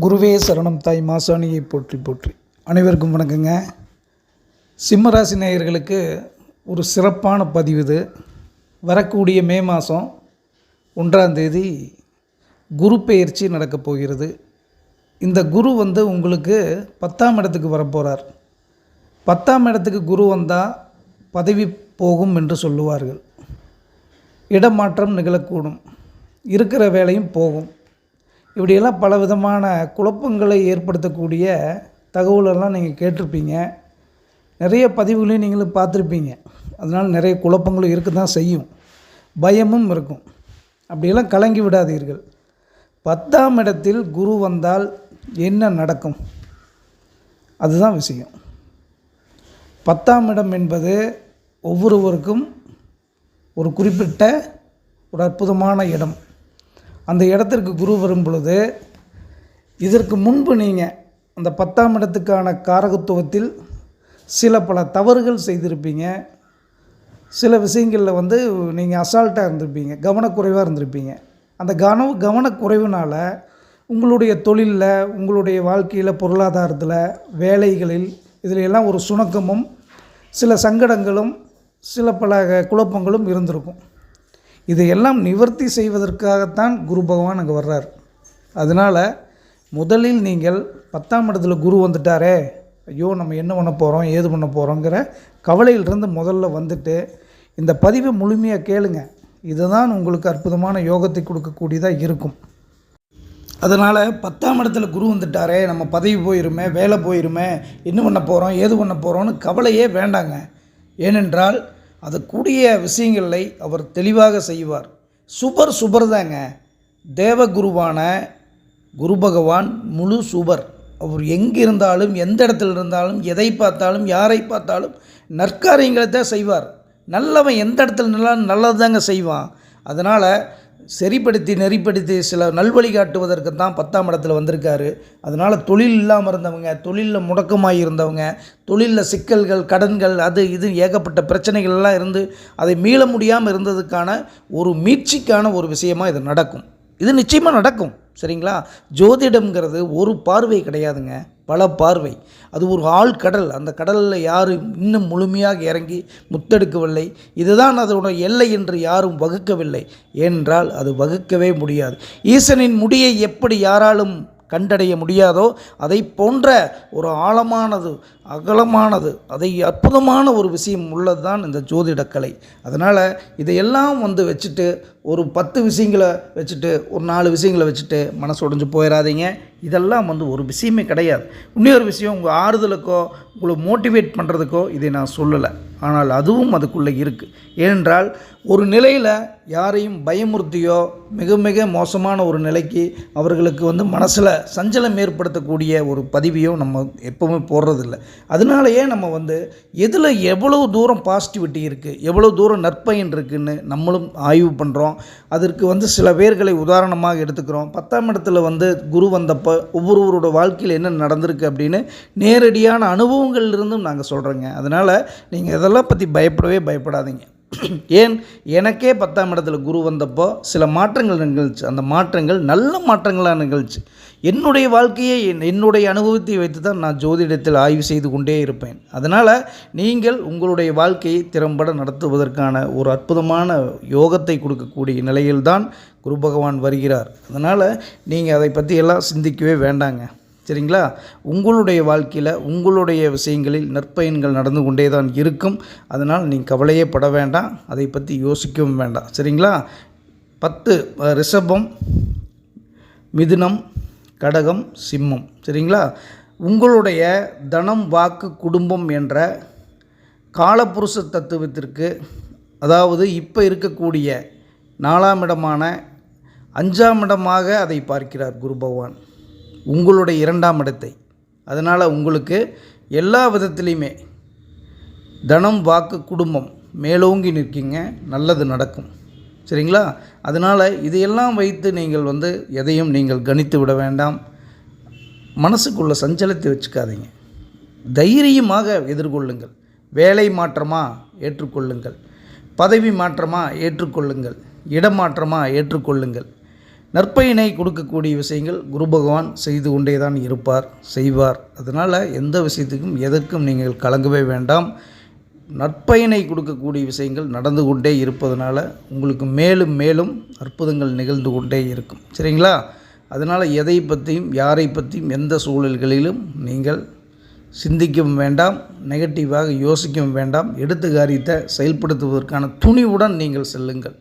குருவே சரணம் தாய் மாசாணியை போற்றி போற்றி. அனைவருக்கும் வணக்கங்க. சிம்மராசி நேயர்களுக்கு ஒரு சிறப்பான பதிவு இது. வரக்கூடிய மே மாதம் ஒன்றாம் தேதி குரு பெயர்ச்சி நடக்கப் போகிறது. இந்த குரு வந்து உங்களுக்கு பத்தாம் இடத்துக்கு வரப்போகிறார் பத்தாம் இடத்துக்கு குரு வந்தால் பதவி போகும் என்று சொல்லுவார்கள். இடமாற்றம் நிகழக்கூடும். இருக்கிற வேலையும் போகும். இப்படியெல்லாம் பல விதமான குழப்பங்களை ஏற்படுத்தக்கூடிய தகவலெல்லாம் நீங்கள் கேட்டிருப்பீங்க. நிறைய பதிவுகளையும் நீங்களும் பார்த்துருப்பீங்க. அதனால் நிறைய குழப்பங்களும் இருக்க தான் செய்யும். பயமும் இருக்கும். அப்படியெல்லாம் கலங்கி விடாதீர்கள். பத்தாம் இடத்தில் குரு வந்தால் என்ன நடக்கும்? அதுதான் விஷயம். பத்தாம் இடம் என்பது ஒவ்வொருவருக்கும் ஒரு குறிப்பிட்ட ஒரு அற்புதமான இடம். அந்த இடத்திற்கு குரு வரும் பொழுது இதற்கு முன்பு நீங்கள் அந்த பத்தாம் இடத்துக்கான காரகத்துவத்தில் சில பல தவறுகள் செய்திருப்பீங்க. சில விஷயங்களில் வந்து நீங்கள் அசால்ட்டாக இருந்திருப்பீங்க கவனக்குறைவாக இருந்திருப்பீங்க. அந்த கவன கவனக்குறைவுனால் உங்களுடைய தொழிலில் உங்களுடைய வாழ்க்கையில் பொருளாதாரத்தில் வேலைகளில் இதில் எல்லாம் ஒரு சுணக்கமும் சில சங்கடங்களும் சில பல குழப்பங்களும் இருந்திருக்கும். இதையெல்லாம் நிவர்த்தி செய்வதற்காகத்தான் குரு பகவான் அங்கே வர்றார். அதனால் முதலில் நீங்கள் பத்தாம் இடத்துல குரு வந்துட்டாரே ஐயோ நம்ம என்ன பண்ண போகிறோம் ஏது பண்ண போகிறோங்கிற கவலையிலிருந்து முதல்ல வந்துட்டு இந்த பதிவை முழுமையாக கேளுங்க. இதுதான் உங்களுக்கு அற்புதமான யோகத்தை கொடுக்கக்கூடியதாக இருக்கும். அதனால் பத்தாம் இடத்துல குரு வந்துட்டாரே நம்ம பதவி போயிருமே வேலை போயிருமே என்ன பண்ண போகிறோம் ஏது பண்ண போகிறோம்னு கவலையே வேண்டாங்க. ஏனென்றால் அது கூடிய விஷயங்களை அவர் தெளிவாக செய்வார். சுபர் சுபர் தாங்க. தேவகுருவான குரு பகவான் முழு சுபர். அவர் எங்கே இருந்தாலும் எந்த இடத்துல இருந்தாலும் எதை பார்த்தாலும் யாரை பார்த்தாலும் நற்காரியங்களை தான் செய்வார். நல்லவன் எந்த இடத்துல நல்லா நல்லது தாங்க செய்வான். அதனால் சரிப்படுத்தி நெறிப்படுத்தி சில நல்வழி காட்டுவதற்கு தான் பத்தாம் இடத்துல வந்திருக்காரு. அதனால் தொழில் இல்லாமல் இருந்தவங்க தொழிலில் முடக்கமாக இருந்தவங்க தொழிலில் சிக்கல்கள் கடன்கள் அது இது ஏகப்பட்ட பிரச்சனைகள் எல்லாம் இருந்து அதை மீள முடியாமல் இருந்ததுக்கான ஒரு மீட்சிக்கான ஒரு விஷயமாக இது நடக்கும். இது நிச்சயமாக நடக்கும். சரிங்களா? ஜோதிடம்ங்கிறது ஒரு பார்வை கிடையாதுங்க. பல பார்வை. அது ஒரு ஆழ்கடல் அந்த கடலில் யாரும் இன்னும் முழுமையாக இறங்கி முத்தெடுக்கவில்லை. இதுதான் அதோட எல்லை என்று யாரும் வகுக்கவில்லை. என்றால் அது வகுக்கவே முடியாது. ஈசனின் முடியை எப்படி யாராலும் கண்டடைய முடியாதோ? அதை போன்ற ஒரு ஆழமானது அகலமானது அதை அற்புதமான ஒரு விஷயம் உள்ளது தான் இந்த ஜோதிடக்கலை. அதனால் இதையெல்லாம் வந்து வச்சுட்டு ஒரு பத்து விஷயங்களை வச்சுட்டு ஒரு நாலு விஷயங்களை வச்சுட்டு மனசு உடஞ்சி போயிடாதீங்க இதெல்லாம் வந்து ஒரு விஷயமே கிடையாது. இன்னொரு விஷயம் உங்கள் ஆறுதலுக்கோ உங்களை மோட்டிவேட் பண்ணுறதுக்கோ இதை நான் சொல்லலை. ஆனால் அதுவும் அதுக்குள்ளே இருக்குது ஏனென்றால் ஒரு நிலையில் யாரையும் பயமுறுத்தியோ மிக மிக மோசமான ஒரு நிலைக்கு அவர்களுக்கு வந்து மனசில் சஞ்சலம் ஏற்படுத்தக்கூடிய ஒரு பதிவையோ நம்ம எப்போவுமே போடுறதில்ல. அதனாலயே நம்ம வந்து எதில் எவ்வளோ தூரம் பாசிட்டிவிட்டி இருக்குது எவ்வளோ தூரம் நற்பயன் இருக்குதுன்னு நம்மளும் ஆய்வு பண்ணுறோம் அதற்கு வந்து சில பேர்களை உதாரணமாக எடுத்துக்கிறோம். பத்தாம் இடத்துல வந்து குரு வந்தப்போ ஒவ்வொருவரோட வாழ்க்கையில் என்ன நடந்திருக்கு அப்படின்னு நேரடியான அனுபவங்கள் இருந்தும் நாங்கள் சொல்கிறோங்க அதனால் நீங்கள் அதெல்லாம் பற்றி பயப்படவே பயப்படாதீங்க. ஏன்? எனக்கே பத்தாம் இடத்துல குரு வந்தப்போ சில மாற்றங்கள் நிகழ்ச்சி. அந்த மாற்றங்கள் நல்ல மாற்றங்களாக நிகழ்ச்சி. என்னுடைய வாழ்க்கையை என் என்னுடைய அனுபவத்தை வைத்து தான் நான் ஜோதிடத்தில் ஆய்வு செய்து கொண்டே இருப்பேன். அதனால் நீங்கள் உங்களுடைய வாழ்க்கையை திறம்பட நடத்துவதற்கான ஒரு அற்புதமான யோகத்தை கொடுக்கக்கூடிய நிலையில்தான் குரு பகவான் வருகிறார். அதனால் நீங்கள் அதை பற்றி எல்லாம் சிந்திக்கவே வேண்டாங்க. சரிங்களா? உங்களுடைய வாழ்க்கையில் உங்களுடைய விஷயங்களில் நற்பயன்கள் நடந்து கொண்டே தான் இருக்கும். அதனால் நீங்கள் கவலையே பட வேண்டாம். அதை பற்றி யோசிக்கவும் வேண்டாம். சரிங்களா? பத்து ரிஷபம் மிதுனம் கடகம் சிம்மம். சரிங்களா? உங்களுடைய தனம் வாக்கு குடும்பம் என்ற காலப்புருஷ தத்துவத்திற்கு அதாவது இப்போ இருக்கக்கூடிய நாலாம் இடமான அஞ்சாம் இடமாக அதை பார்க்கிறார் குரு பகவான். உங்களுடைய இரண்டாம் இடத்தை. அதனால் உங்களுக்கு எல்லா விதத்துலேயுமே தனம் வாக்கு குடும்பம் மேலோங்கி நிற்கிங்க. நல்லது நடக்கும். சரிங்களா? அதனால் இதையெல்லாம் வைத்து நீங்கள் வந்து எதையும் நீங்கள் கணித்து விட வேண்டாம். மனசுக்குள்ள சஞ்சலத்தை வச்சுக்காதீங்க. தைரியமாக எதிர்கொள்ளுங்கள். வேலை மாற்றமா ஏற்றுக்கொள்ளுங்கள். பதவி மாற்றமா ஏற்றுக்கொள்ளுங்கள். இடமாற்றமாக ஏற்றுக்கொள்ளுங்கள். நற்பயனை கொடுக்கக்கூடிய விஷயங்கள் குரு பகவான் செய்து கொண்டே தான் இருப்பார் செய்வார். அதனால் எந்த விஷயத்துக்கும் எதற்கும் நீங்கள் கலங்கவே வேண்டாம். நற்பயனை கொடுக்கக்கூடிய விஷயங்கள் நடந்து கொண்டே இருப்பதனால உங்களுக்கு மேலும் மேலும் அற்புதங்கள் நிகழ்ந்து கொண்டே இருக்கும். சரிங்களா? அதனால் எதை பற்றியும் யாரை பற்றியும் எந்த சூழல்களிலும் நீங்கள் சிந்திக்கவும் வேண்டாம் நெகட்டிவாக யோசிக்கவும் வேண்டாம். எடுத்து காரியத்தை செயல்படுத்துவதற்கான துணிவுடன் நீங்கள் செல்லுங்கள்.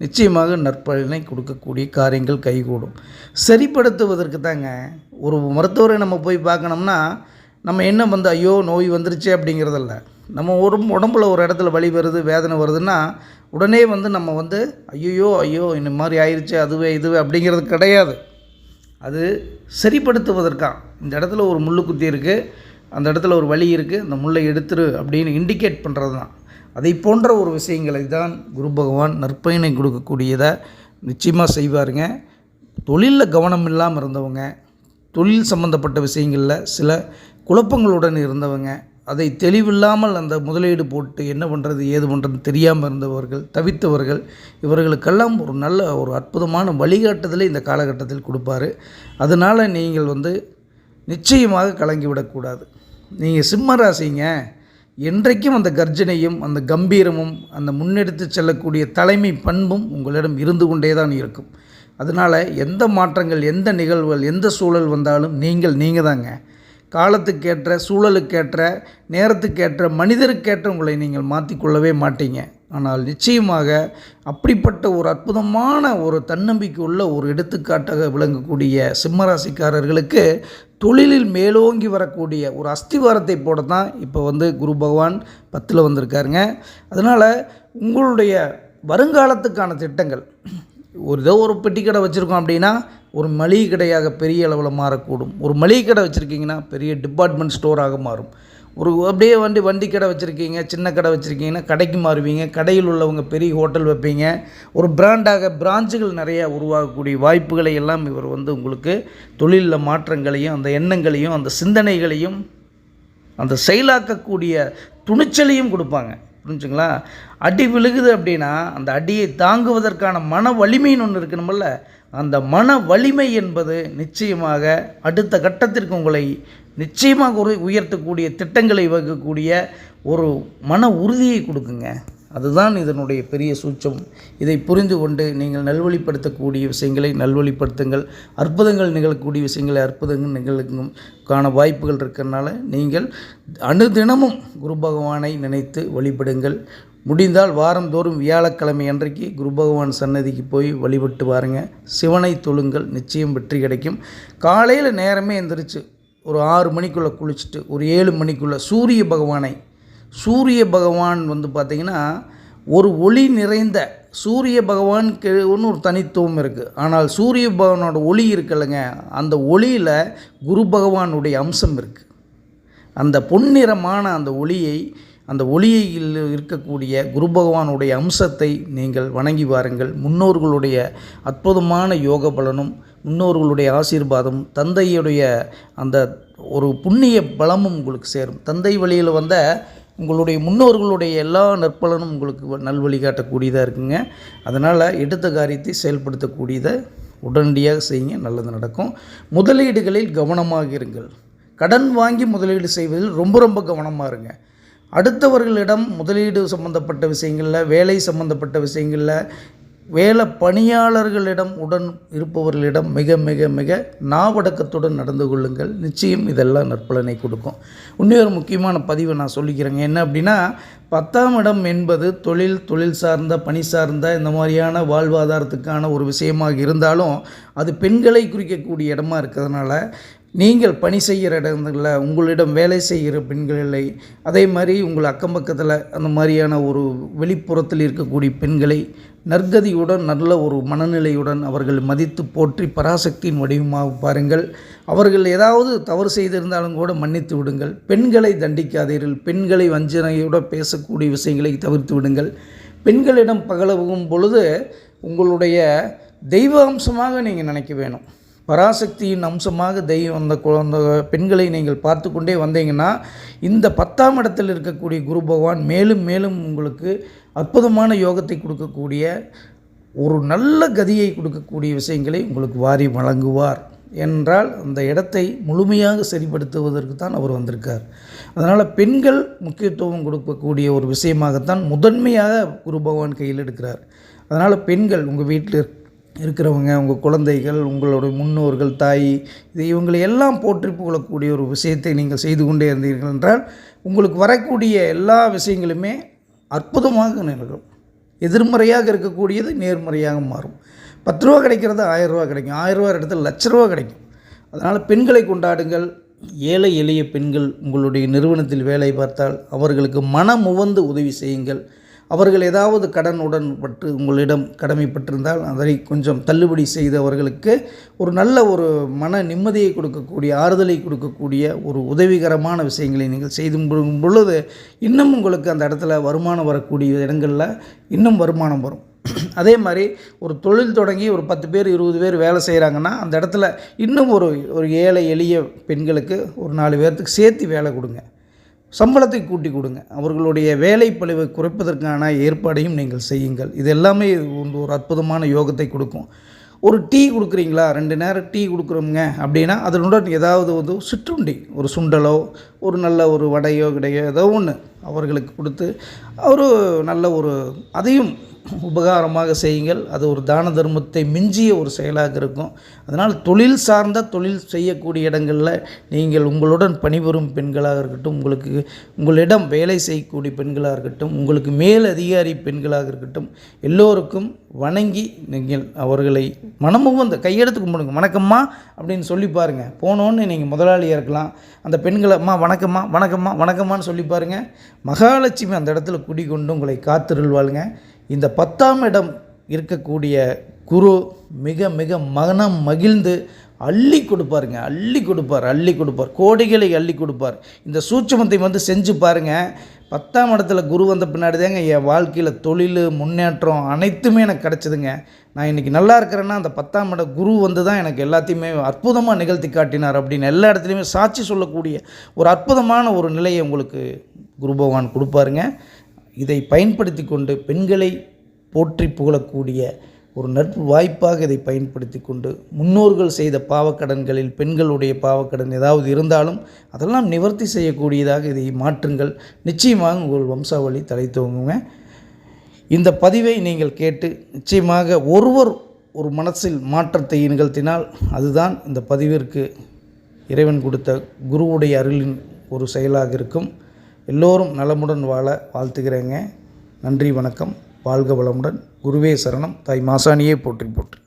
நிச்சயமாக நற்பலனை கொடுக்கக்கூடிய காரியங்கள் கைகூடும். சரிப்படுத்துவதற்கு தாங்க ஒரு மருத்துவரை நம்ம போய் பார்க்கணும்னா நம்ம என்ன வந்து ஐயோ நோய் வந்துருச்சு அப்படிங்கிறதில்ல. நம்ம ஒரு உடம்புல ஒரு இடத்துல வலி வருது வேதனை வருதுன்னா உடனே வந்து நம்ம வந்து ஐயோ ஐயோ இந்த மாதிரி ஆயிடுச்சு அதுவே இதுவே அப்படிங்கிறது கிடையாது. அது சரிப்படுத்துவதற்காக. இந்த இடத்துல ஒரு முள்ளு குத்தி இருக்குது அந்த இடத்துல ஒரு வலி இருக்குது அந்த முள்ளை எடுத்துரு அப்படின்னு இண்டிகேட் பண்ணுறது தான் அதை போன்ற ஒரு விஷயங்களை தான் குரு பகவான் நற்பயனை கொடுக்கக்கூடியதை நிச்சயமாக செய்வாருங்க. தொழிலில் கவனம் இல்லாமல் இருந்தவங்க தொழில் சம்பந்தப்பட்ட விஷயங்களில் சில குழப்பங்களுடன் இருந்தவங்க அதை தெளிவில்லாமல் அந்த முதலீடு போட்டு என்ன பண்ணுறது ஏது பண்ணுறது தெரியாமல் இருந்தவர்கள் தவித்தவர்கள் இவர்களுக்கெல்லாம் ஒரு நல்ல ஒரு அற்புதமான வழிகாட்டுதலை இந்த காலகட்டத்தில் கொடுப்பாரு. அதனால் நீங்கள் வந்து நிச்சயமாக கலங்கிவிடக்கூடாது நீங்கள் சிம்ம ராசிங்க என்றைக்கும் அந்த கர்ஜனையும் அந்த கம்பீரமும் அந்த முன்னெடுத்து செல்லக்கூடிய தலைமை பண்பும் உங்களிடம் இருந்து கொண்டே தான் இருக்கும். அதனால் எந்த மாற்றங்கள் எந்த நிகழ்வுகள் எந்த சூழல் வந்தாலும் நீங்கள் நீங்கள் தாங்க. காலத்துக்கேற்ற சூழலுக்கேற்ற நேரத்துக்கேற்ற மனிதருக்கேற்ற உங்களை நீங்கள் மாற்றிக்கொள்ளவே மாட்டீங்க. ஆனால் நிச்சயமாக அப்படிப்பட்ட ஒரு அற்புதமான ஒரு தன்னம்பிக்கை உள்ள ஒரு எடுத்துக்காட்டாக விளங்கக்கூடிய சிம்மராசிக்காரர்களுக்கு தொழிலில் மேலோங்கி வரக்கூடிய ஒரு அஸ்திவாரத்தை போட தான் இப்போ வந்து குரு பகவான் பத்தில் வந்திருக்காருங்க. அதனால் உங்களுடைய வருங்காலத்துக்கான திட்டங்கள் ஒரு ஏதோ ஒரு பெட்டி கடை வச்சுருக்கோம் அப்படின்னா ஒரு மளிகை கடையாக பெரிய அளவில் மாறக்கூடும். ஒரு மளிகை கடை வச்சுருக்கீங்கன்னா பெரிய டிபார்ட்மெண்ட் ஸ்டோராக மாறும். ஒரு அப்படியே வண்டி வண்டி கடை வச்சுருக்கீங்க சின்ன கடை வச்சுருக்கீங்கன்னா கடைக்கு மாறுவீங்க கடையில் உள்ளவங்க பெரிய ஹோட்டல் வைப்பீங்க. ஒரு பிராண்டாக பிரான்ச்சுகள் நிறையா உருவாகக்கூடிய வாய்ப்புகளை எல்லாம் இவர் வந்து உங்களுக்கு தொழிலில் மாற்றங்களையும் அந்த எண்ணங்களையும் அந்த சிந்தனைகளையும் அந்த செயலாக்கக்கூடிய துணிச்சலையும் கொடுப்பாங்க. புரிஞ்சுங்களா? அடி விழுகுது அப்படின்னா அந்த அடியை தாங்குவதற்கான மன வலிமைன்னு ஒன்று இருக்கணுமில்ல அந்த மன வலிமை என்பது நிச்சயமாக அடுத்த கட்டத்திற்கு உங்களை நிச்சயமாக ஒரு உயர்த்தக்கூடிய திட்டங்களை வகுக்கக்கூடிய ஒரு மன உறுதியை கொடுக்குங்க. அதுதான் இதனுடைய பெரிய சூட்சம். இதை புரிந்து கொண்டு நீங்கள் நல்வழிப்படுத்தக்கூடிய விஷயங்களை நல்வழிப்படுத்துங்கள். அற்புதங்கள் நிகழக்கூடிய விஷயங்களை அற்புதங்கள் நிகழுக்கும் காண வாய்ப்புகள் இருக்கிறனால நீங்கள் அனுதினமும் குரு பகவானை நினைத்து வழிபடுங்கள். முடிந்தால் வாரந்தோறும் வியாழக்கிழமை அன்றைக்கு குரு பகவான் சன்னதிக்கு போய் வழிபட்டு வாருங்க. சிவனை தொழுங்கள் நிச்சயம் வெற்றி கிடைக்கும். காலையில் நேரமே எந்திரிச்சு ஒரு ஆறு மணிக்குள்ளே குளிச்சுட்டு ஒரு ஏழு மணிக்குள்ளே சூரிய பகவானை சூரிய பகவான் வந்து பார்த்திங்கன்னா ஒரு ஒளி நிறைந்த சூரிய பகவானுக்கு ஒன்று ஒரு தனித்துவம் இருக்குது ஆனால் சூரிய பகவானோட ஒளி இருக்குல்லங்க அந்த ஒளியில் குரு பகவானுடைய அம்சம் இருக்குது அந்த பொன்னிறமான அந்த ஒளியை அந்த ஒளியில் இருக்கக்கூடிய குரு பகவானுடைய அம்சத்தை நீங்கள் வணங்கி வாருங்கள். முன்னோர்களுடைய அற்புதமான யோக பலனும் முன்னோர்களுடைய ஆசீர்வாதம் தந்தையுடைய அந்த ஒரு புண்ணிய பலமும் உங்களுக்கு சேரும். தந்தை வழியில் வந்த உங்களுடைய முன்னோர்களுடைய எல்லா நற்பலனும் உங்களுக்கு நல்வழி காட்டக்கூடியதாக இருக்குங்க. அதனால் எடுத்த காரியத்தை செயல்படுத்தக்கூடியதை உடனடியாக செய்யுங்க. நல்லது நடக்கும். முதலீடுகளில் கவனமாக இருங்கள். கடன் வாங்கி முதலீடு செய்வதில் ரொம்ப ரொம்ப கவனமாக இருங்க. அடுத்தவர்களிடம் முதலீடு சம்பந்தப்பட்ட விஷயங்களில் வேலை சம்பந்தப்பட்ட விஷயங்களில் வேலை பணியாளர்களிடம் உடன் இருப்பவர்களிடம் மிக மிக மிக நாவடக்கத்துடன் நடந்து கொள்ளுங்கள். நிச்சயம் இதெல்லாம் நற்பலனை கொடுக்கும். இன்னொரு முக்கியமான பதிவை நான் சொல்லிக்கிறேங்க. என்ன அப்படின்னா பத்தாம் இடம் என்பது தொழில் தொழில் சார்ந்த பணி சார்ந்த இந்த மாதிரியான வாழ்வாதாரத்துக்கான ஒரு விஷயமாக இருந்தாலும் அது பெண்களை குறிக்கக்கூடிய இடமா இருக்கிறதுனால நீங்கள் பணி செய்கிற இடங்களில் உங்களிடம் வேலை செய்கிற பெண்கள் இல்லை. அதே மாதிரி உங்கள் அக்கம் பக்கத்தில் அந்த மாதிரியான ஒரு வெளிப்புறத்தில் இருக்கக்கூடிய பெண்களை நற்கதியுடன் நல்ல ஒரு மனநிலையுடன் அவர்கள் மதித்து போற்றி பராசக்தியின் வடிவமாக பாருங்கள். அவர்கள் ஏதாவது தவறு செய்திருந்தாலும் கூட மன்னித்து விடுங்கள். பெண்களை தண்டிக்காதீர்கள். பெண்களை வஞ்சனையோடு பேசக்கூடிய விஷயங்களை தவிர்த்து விடுங்கள். பெண்களிடம் பகலவும் பொழுது உங்களுடைய தெய்வ அம்சமாக நீங்கள் நினைக்க வேணும். பராசக்தியின் அம்சமாக தெய்வம் அந்த குழந்த பெண்களை நீங்கள் பார்த்து கொண்டே வந்தீங்கன்னா இந்த பத்தாம் இடத்தில் இருக்கக்கூடிய குரு பகவான் மேலும் மேலும் உங்களுக்கு அற்புதமான யோகத்தை கொடுக்கக்கூடிய ஒரு நல்ல கதியை கொடுக்கக்கூடிய விஷயங்களை உங்களுக்கு வாரி வழங்குவார் என்றால் அந்த இடத்தை முழுமையாக சரிப்படுத்துவதற்கு தான் அவர் வந்திருக்கார். அதனால் பெண்கள் முக்கியத்துவம் கொடுக்கக்கூடிய ஒரு விஷயமாகத்தான் முதன்மையாக குரு பகவான் கையில் எடுக்கிறார். அதனால் பெண்கள் உங்கள் வீட்டில் இருக்கிறவங்க உங்கள் குழந்தைகள் உங்களுடைய முன்னோர்கள் தாய் இது இவங்களை எல்லாம் போற்றி புகழக்கூடிய ஒரு விஷயத்தை நீங்கள் செய்து கொண்டே இருந்தீர்கள் என்றால் உங்களுக்கு வரக்கூடிய எல்லா விஷயங்களுமே அற்புதமாக நிகழும். எதிர்மறையாக இருக்கக்கூடியது நேர்மறையாக மாறும். பத்து ரூபா கிடைக்கிறது ஆயிரம் ரூபா கிடைக்கும். ஆயிரம் ரூபா இடத்துல லட்ச ரூபா கிடைக்கும். அதனால் பெண்களை கொண்டாடுங்கள். ஏழை எளிய பெண்கள் உங்களுடைய நிறுவனத்தில் வேலை பார்த்தால் அவர்களுக்கு மனமுவந்து உதவி செய்யுங்கள். அவர்கள் ஏதாவது கடன் உடன்பட்டு உங்களிடம் கடமைப்பட்டிருந்தால் அதை கொஞ்சம் தள்ளுபடி செய்து அவர்களுக்கு ஒரு நல்ல ஒரு மன நிம்மதியை கொடுக்கக்கூடிய ஆறுதலை கொடுக்கக்கூடிய ஒரு உதவிகரமான விஷயங்களை நீங்கள் செய்து பொழுது இன்னும் உங்களுக்கு அந்த இடத்துல வருமானம் வரக்கூடிய இடங்களில் இன்னும் வருமானம் வரும். அதே மாதிரி ஒரு தொழில் தொடங்கி ஒரு பத்து பேர் இருபது பேர் வேலை செய்கிறாங்கன்னா அந்த இடத்துல இன்னும் ஒரு ஒரு ஏழை எளிய பெண்களுக்கு ஒரு நாலு பேர்த்துக்கு சேர்த்து வேலை கொடுங்க. சம்பளத்தை கூட்டி கொடுங்க. அவர்களுடைய வேலை பழுவை குறைப்பதற்கான ஏற்பாடையும் நீங்கள் செய்யுங்கள். இது எல்லாமே வந்து ஒரு அற்புதமான யோகத்தை கொடுக்கும். ஒரு டீ கொடுக்குறீங்களா? ரெண்டு நேரம் டீ கொடுக்குறோங்க அப்படின்னா அதனுடன் ஏதாவது வந்து சிற்றுண்டி ஒரு சுண்டலோ ஒரு நல்ல ஒரு வடையோ கிடையோ ஏதோ ஒன்று அவர்களுக்கு கொடுத்து ஒரு நல்ல ஒரு அதையும் உபகாரமாக செய்யுங்கள். அது ஒரு தான தர்மத்தை மிஞ்சிய ஒரு செயலாக இருக்கும். அதனால் தொழில் சார்ந்த தொழில் செய்யக்கூடிய இடங்களில் நீங்கள் உங்களுடன் பணிபுரியும் பெண்களாக இருக்கட்டும் உங்களுக்கு உங்களிடம் வேலை செய்யக்கூடிய பெண்களாக இருக்கட்டும் உங்களுக்கு மேல் அதிகாரி பெண்களாக இருக்கட்டும் எல்லோருக்கும் வணங்கி நீங்கள் அவர்களை மனமும் அந்த கையெடுத்து கும்பிடுங்க. வணக்கம்மா அப்படின்னு சொல்லி பாருங்கள் போனோன்னு நீங்கள் முதலாளியாக இருக்கலாம். அந்த பெண்களை அம்மா வணக்கம்மா வணக்கம்மா வணக்கம்மான்னு சொல்லி பாருங்கள் மகாலட்சுமி அந்த இடத்துல குடிக்கொண்டு உங்களை காத்திருள்வாளுங்க. இந்த பத்தாம் இடம் இருக்கக்கூடிய குரு மிக மிக மனம் மகிழ்ந்து அள்ளி கொடுப்பாருங்க. அள்ளி கொடுப்பார் அள்ளி கொடுப்பார். கோடிகளை அள்ளி கொடுப்பார். இந்த சூட்சமத்தை வந்து செஞ்சு பாருங்கள் பத்தாம் இடத்துல குரு வந்த பின்னாடி தாங்க என் வாழ்க்கையில் தொழில் முன்னேற்றம் அனைத்துமே எனக்கு கிடச்சிதுங்க. நான் இன்றைக்கி நல்லா இருக்கிறேன்னா அந்த பத்தாம் இடம் குரு வந்து தான் எனக்கு எல்லாத்தையுமே அற்புதமாக நிகழ்த்தி காட்டினார் அப்படின்னு எல்லா இடத்துலையுமே சாட்சி சொல்லக்கூடிய ஒரு அற்புதமான ஒரு நிலையை உங்களுக்கு குரு பகவான் கொடுப்பாருங்க. இதை பயன்படுத்தி கொண்டு பெண்களை போற்றி புகழக்கூடிய ஒரு நட்பு வாய்ப்பாக இதை பயன்படுத்தி கொண்டு முன்னோர்கள் செய்த பாவக்கடன்களில் பெண்களுடைய பாவக்கடன் ஏதாவது இருந்தாலும் அதெல்லாம் நிவர்த்தி செய்யக்கூடியதாக இதை மாற்றுங்கள். நிச்சயமாக உங்கள் வம்சாவளி தலை துவங்குங்க. இந்த பதிவை நீங்கள் கேட்டு நிச்சயமாக ஒருவர் ஒரு மனசில் மாற்றத்தை நிகழ்த்தினால் அதுதான் இந்த பதிவிற்கு இறைவன் கொடுத்த குருவுடைய அருளின் ஒரு செயலாக இருக்கும். எல்லோரும் நலமுடன் வாழ வாழ்த்துகிறேங்க. நன்றி வணக்கம். வாழ்க வளமுடன். குருவே சரணம். தாய் மாசாணியே போற்றி போற்றி.